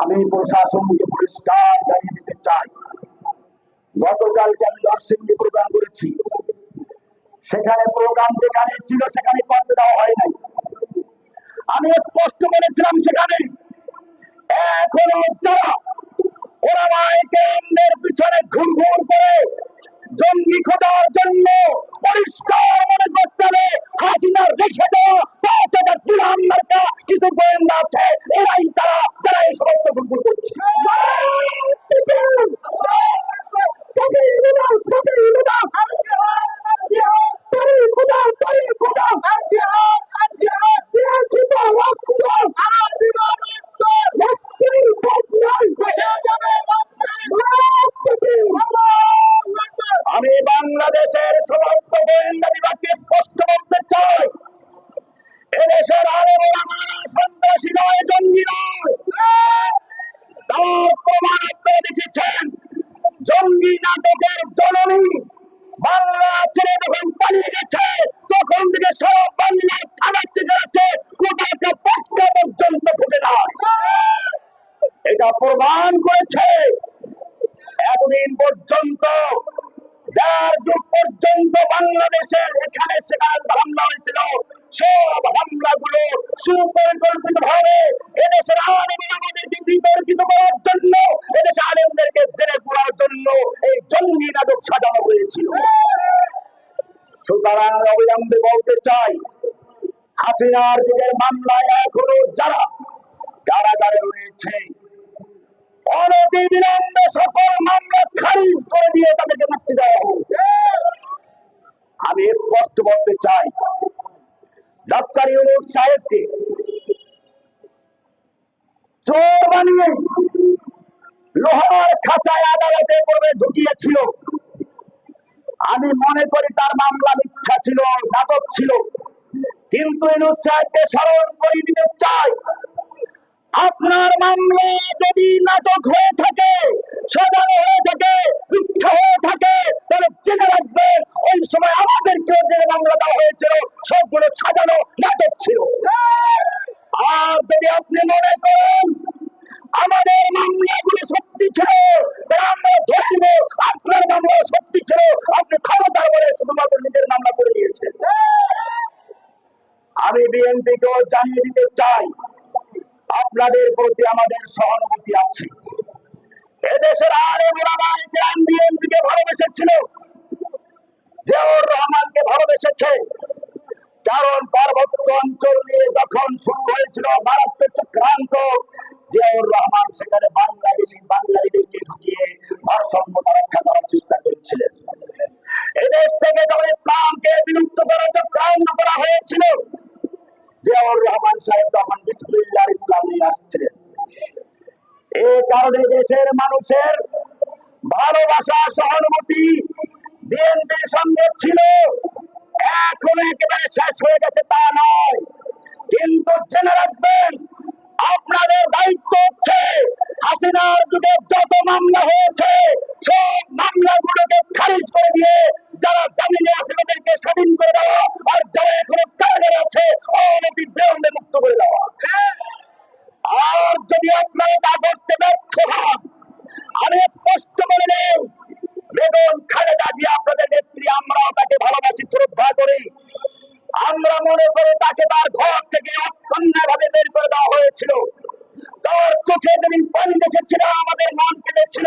আমি প্রশাসনকে পরিষ্কার জানিয়ে দিতে চাই। গতকালকে আমি নরসিংদী প্রোগ্রাম করেছি। সেখানে প্রোগ্রাম যেখানে ছিল, সেখানে করতে দেওয়া হয় নাই। আমি স্পষ্ট বলেছিলাম সেখানে, এখনও যারা পিছনে ঘুর ঘুর করে জঙ্গি খোঁজার জন্য পরিষ্কার মনে করতে হবে হাসিনা রেখে দেওয়া পাঁচ হাজার কিছু গোয়েন্দা আছে, এরাই তারা জঙ্গি নাটকের জননী বাংলা ছেড়ে যখন পালিয়ে গেছে, তখন থেকে সব বাংলার খানাচ্ছে গেছে কোথাও পক্ষা পর্যন্ত ফুটে না। এটা প্রমাণ করেছে এতদিন পর্যন্ত, দেড় যুগ পর্যন্ত বাংলাদেশের এখানে সেখানে হামলা হয়েছিল। সব হামলাগুলো সুপরিকল্পিত ভাবে এদেশের আলেম আমাদেরকে বিতর্কিত করার জন্য এদেশের আলেমদেরকে জেলে পড়ার জন্য এই জঙ্গি নাটক সাজানো হয়েছিল সুতরাং অবিলম্বে বলতে চাই যুগের মামলায় এখনও যারা কারাগারে রয়েছে সকল মামলা খারিজ করে দিয়ে তাদেরকে মুক্তি দেওয়া হোক। আমি স্পষ্ট বলতে চাই ডক্টর ইউনুস সাহেবকে চোর বানিয়ে লোহার খাঁচায় আদালতে পড়বে ঢুকিয়েছিল। আমি মনে করি তার মামলা মিথ্যা ছিল, নাটক ছিল। কিন্তু স্মরণ করে দিতে চাই। আপনার মামলা যদি নাটক হয়ে থাকে সাজানো হয়ে থাকে, মিথ্যা হয়ে থাকে, তাহলে জেনে রাখবেন, ওই সময় আমাদেরকেও যে মামলা দেওয়া হয়েছিল, সবগুলো সাজানো নাটক ছিল। আর যদি আপনি মনে করেন, আমাদের মামলাগুলো সত্যি ছিল আমরা ধরে নেব, আপনার মামলা সত্যি ছিল, আপনি ক্ষমতার বলে শুধুমাত্র নিজের মামলা করে দিয়েছেন। আমি বিএনপিকেও জানিয়ে দিতে চাই, আপনাদের প্রতি আমাদের সহানুভূতি আছে। এদেশের আরে মোরাবাই গ্রাম বিএনপিকে ভালোবেসেছিল, জিয়াউর রহমানকে ভালোবেসেছে। কারণ পার্বত্য অঞ্চল নিয়ে যখন শুরু হয়েছিল মারাত্মক চক্রান্ত, জিয়াউর রহমান সেখানে বাংলাদেশি বাঙালিদেরকে ঢুকিয়ে ভারসাম্যতা রক্ষা করার চেষ্টা করেছিলেন। এদেশ থেকে যখন ইসলামকে বিলুপ্ত করার চক্রান্ত করা হয়েছিল জিয়াউর রহমান সাহেব তখন বিসমিল্লাহ ইসলাম নিয়ে আসছিলেন। এই কারণে দেশের মানুষের ভালোবাসা, সহানুভূতি বিএনপির সঙ্গে ছিল, এখন একেবারে শেষ হয়ে গেছে তা নয়। কিন্তু জেনে রাখবেন, আপনাদের দায়িত্ব হচ্ছে হাসিনার যুগে যত মামলা হয়েছে, সব মামলাগুলোকে খারিজ করে দিয়ে আমরা মনে করি তাকে তার ঘর থেকে অন্যভাবে বের করে দেওয়া হয়েছিল। তার চোখে যেদিন পানি দেখেছিল, আমাদের মন কেঁদেছিল।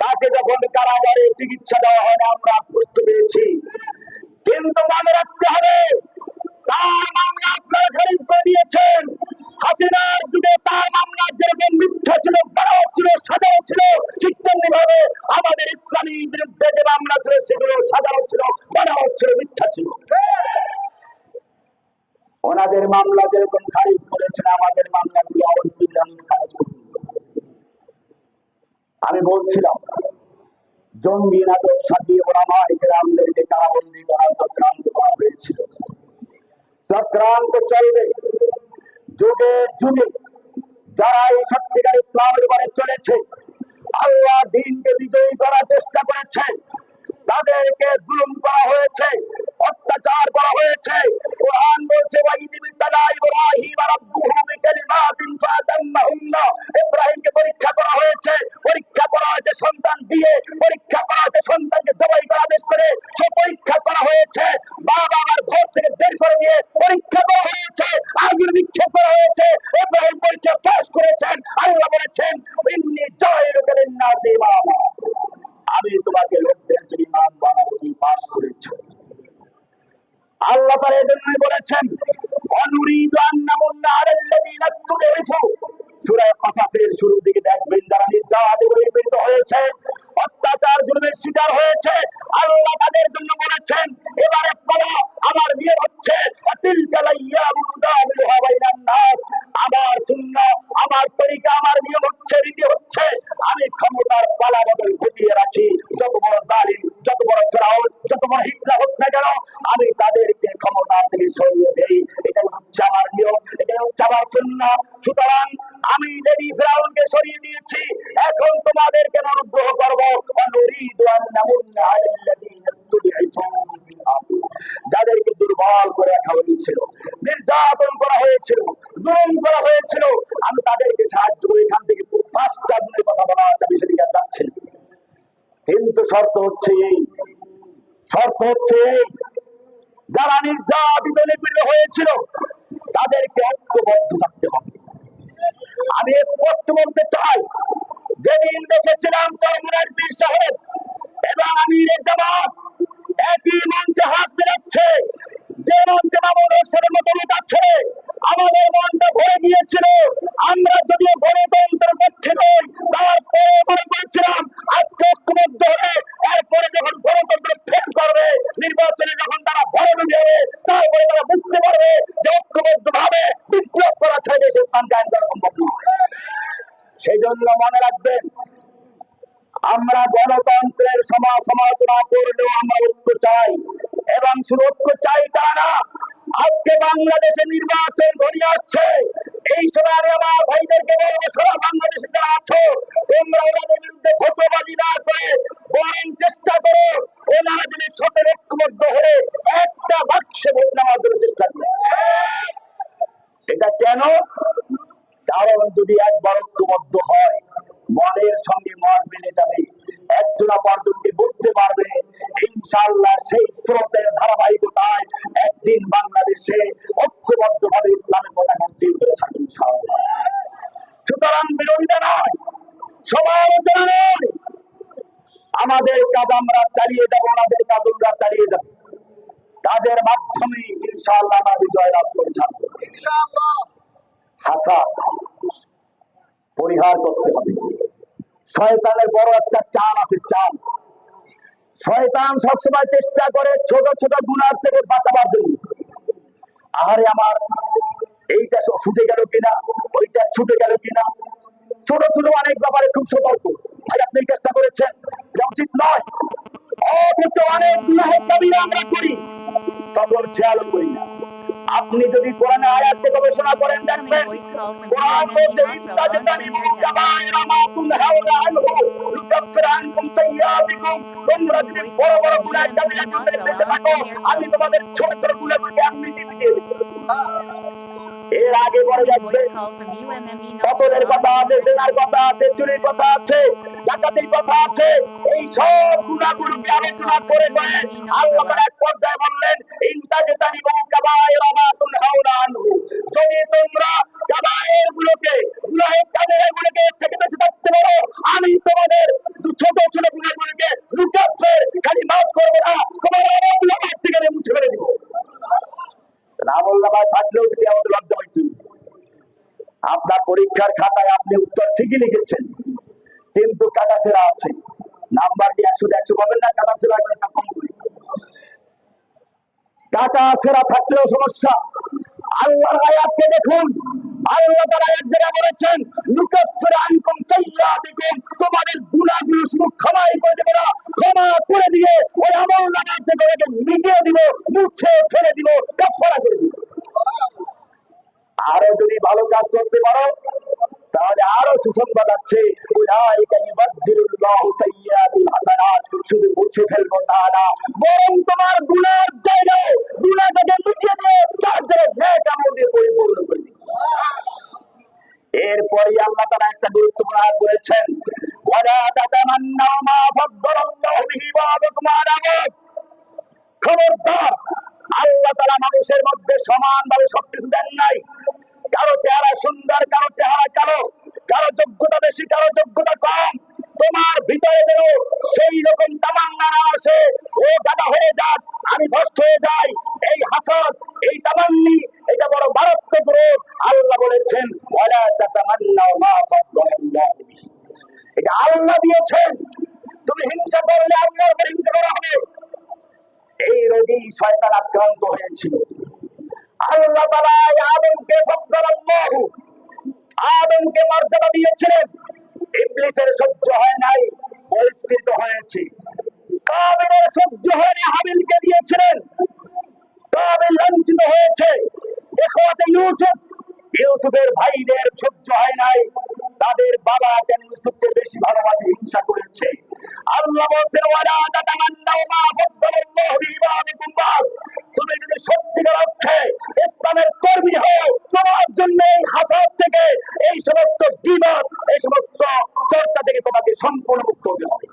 তাকে যখন কারাগারে চিকিৎসা দেওয়া হয়, আমরা বুঝতে পেরেছি। কিন্তু মনে রাখতে হবে, তার মামলা আপনারা খারিজ করে দিয়েছেন। হাসিনার যুগে তার মামলা যেরকম মিথ্যা ছিল বড় ছিল সাজানো ছিল, ঠিক তেমনি ভাবে আমাদের ইসলামী বিরুদ্ধে যে মামলা ছিল, সেগুলো সাজানো ছিল বড় ছিল ওনাদের মামলা যেরকম খারিজ করেছেন, আমাদের মামলাগুলো অবিলম্বে খারিজ আমি বলছিলাম, জঙ্গি নাটক সাজিয়ে ওরামার গ্রামদেরকে কারাবন্দি করার চক্রান্ত করা হয়েছিল। চক্রান্ত চলবে। যুগে যুগে যারা এই সত্যিকার ইসলামের উপরে চলেছে, আল্লাহ দিনকে বিজয়ী করার চেষ্টা করেছে তাদেরকে জুলুম করা হয়েছে, অত্যাচার করা হয়েছে। কোরআন বলছে ইব্রাহিমকে পরীক্ষা করা হয়েছে। পরীক্ষা করা হয়েছে সন্তান দিয়ে। পরীক্ষা করা হয়েছে সন্তানকে জবাই করা আদেশ করে। সে পরীক্ষা করা হয়েছে। বাবা ঘর থেকে বের করে দিয়ে পরীক্ষা করা হয়েছে। আগুন বিক্ষেপ করা হয়েছে। ইব্রাহিম পরীক্ষা পাশ করেছেন। আল্লাহ বলেছেন, ইন্নি জয় রুকেলেন আল্লাহ তার এজন্যই বলেছেন আলাল্লাযীনা সূরা শুরুর দিকে দেখবেন, যারা হয়েছে, অত্যাচার, জুলুমের শিকার হয়েছে, আল্লাহ তাদের জন্য বলেছেন, এবারে বলো আমার বিয়ে হচ্ছে। নাস, আমার সুন্নাহ, আমার তরিকা, আমার নিয়ম হচ্ছে, রীতি হচ্ছে। আমি ক্ষমতার পালা বদল ঘটিয়ে রাখি। যত বড় জালিম, যত বড় ফেরাউন, যত বড় হিটলার হোক না কেন, আমি তাদেরকে সরিয়ে দেই। এটাই হচ্ছে আমার নিয়ম, এটাই হচ্ছে আমার সুতরাং আমি লেডি ফেরাউনকে সরিয়ে দিয়েছি। এখন তোমাদেরকে অনুগ্রহ করব যাদেরকে দুর্বল করে রাখা হয়েছিল, নির্যাতন করা হয়েছিল, জুলুম করা হয়েছিল, আমি তাদেরকে সাহায্য করে এখান থেকে পাঁচটা দিনের কথা বলা আছে, আমি সেদিকে যাচ্ছি কিন্তু শর্ত হচ্ছে এই, শর্ত হচ্ছে এই যারা নির্যাতিত নিপীড়িত হয়েছিল, তাদেরকে ঐক্যবদ্ধ থাকতে হবে। আমি স্পষ্ট বলতে চাই, যেদিন দেখেছিলাম চরমুনার পীর সাহেব এবং আমির জামাত একই মঞ্চে হাত বেড়াচ্ছে যে মঞ্চে মামুন হোসেনের মতো আছে আমাদের মনটা ভরে গিয়েছিল গণতন্ত্রের সমা সমালোচনা করলেও আমরা ঐক্য চাই এবং ঐক্য চাই তা না। আজকে বাংলাদেশে নির্বাচন ঘনিয়ে আসছে। এই আমি আমার ভাইদেরকে বলব, সারা বাংলাদেশে যারা আছো, তোমরা ওনাদের বিরুদ্ধে ভোটবাজি না করে, বরং চেষ্টা করো ওনারা যদি সাথে ঐক্যবদ্ধ হয়ে একটা বাক্সে ভোট নেওয়ার জন্য চেষ্টা করে। এটা কেন? কারণ যদি একবার ঐক্যবদ্ধ হয়, মনের সঙ্গে মন মিলে যাবে। একজন অপরজনকে বুঝতে পারবে ইনশাআল্লাহ সেই স্রোতের ধারাবাহিকতায় একদিন বাংলাদেশে ঐক্যবদ্ধ ইসলামের পতাকা উড্ডীন করে থাকে ইনশাআল্লাহ। সুতরাং বিরোধিতা নয় সমালোচনা নয়। আমাদের কাজ আমরা চালিয়ে যাব আমাদের কাজ আমরা চালিয়ে যাব। কাজের মাধ্যমে ইনশাআল্লাহ আমরা বিজয় লাভ করে হাসাদ পরিহার করতে হবে। শয়তানের বড় একটা চাল আছে, চাল। শয়তান সবসময় চেষ্টা করে ছোট ছোট গুণার থেকে বাঁচাবার জন্য। আহারে আমার, এইটা ছুটে গেল কিনা? ওইটা ছুটে গেল কিনা? ছোট ছোট অনেক ব্যাপারে খুব সতর্ক। ভাই, আপনি চেষ্টা করেছেন? এটা উচিত নয়। অথচ অনেক আমরা করি। তখন খেয়াল করি না। আপনি যদি কোরআনে আয়াতকে গবেষণা করেন, দেখবেন কোরআন বলছে মা আনহু তোমরা যদি বড় বড় গুনাহ করতে বেঁচে থাকো, আমি তোমাদের ছোট ছোট গুনাহগুলোকে দেব এর আগে পরে দেখবেন কথা আছে, জেনার কথা আছে, চুরির কথা আছে, ডাকাতির কথা আছে। এই সব গুণাগুলোকে আলোচনা করে করে আল্লাহ এক পর্যায়ে বললেন মুছে ফেলে দিব থাকলেও যদি আমাদের। আপনার পরীক্ষার খাতায় আপনি উত্তর ঠিকই লিখেছেন, কিন্তু কাটাছেরা আছে নাম্বার কি একশো একশো পাবেন না কাটাছেরা কম করে কাটা সেরা থাকলেও সমস্যা। আল্লাহর আয়াতকে দেখুন। আল্লাহ বলেছেন তোমাদের শুধু ক্ষমাই করে দেব না, ক্ষমা করে দিয়ে ওই আমল থেকে ওকে মিটিয়ে দিব, মুছে ফেলে দিব কাফারা করে দিব। আরও যদি ভালো কাজ করতে পারো, তাহলে আরও সুসংবাদ আছে। উলাইকা সাইয়্যাতিল হাসানাত। শুধু মুছে ফেলব তা না, বরং তোমার গুনার জায়গায় গুনাহটাকে মিটিয়ে দিয়ে তার জায়গায় দিয়ে পরিপূর্ণ করে দিবে। এরপরই আল্লাহ তারা একটা গুরুত্বপূর্ণ আয়াত বলেছেন ওয়ালা তাতামান্নাউ মা বিহি বা'দাকুম খবরদার, আল্লাহ মানুষের মধ্যে সমানভাবে সবকিছু দেন নাই। কারও চেহারা সুন্দর, কারও চেহারা কালো, কারও যোগ্যতা বেশি, কারও যোগ্যতা কম। তোমার ভিতরে যেন সেই রকম তামান্না না আসে। ও দাদা হয়ে যাক, আমি ভ্রষ্ট হয়ে যাই। এই হাসদ এই তামান্নি, এটা বড় মারাত্মক রোগ। আল্লাহ বলেছেন এটা আল্লাহ দিয়েছেন। তুমি হিংসা করলে আল্লাহর উপর হিংসা করা হবে। এই রোগী শয়তান আক্রান্ত হয়েছিল। আল্লাহ তাআলা আদমকে ফাদ্দালাল্লাহু, আদমকে মর্যাদা দিয়েছিলেন। ইবলিসের সহ্য হয় নাই, বহিষ্কৃত হয়েছে। কাবিলের সহ্য হয়নি হাবিলকে দিয়েছিলেন। কাবিল লাঞ্ছিত হয়েছে। এখওয়াতে ইউসুফ, ইউসুফের ভাইদের সহ্য হয় নাই। তাদের বাবা কেন ইউসুফকে বেশি ভালোবাসে, হিংসা করেছে। আল্লাহ বলছে তুমি যদি সত্যিকার অর্থে ইসলামের কর্মী হও, তোমার জন্য এই থেকে, এই সমস্ত বিবাদ, এই সমস্ত চর্চা থেকে তোমাকে সম্পূর্ণ মুক্ত হতে হবে।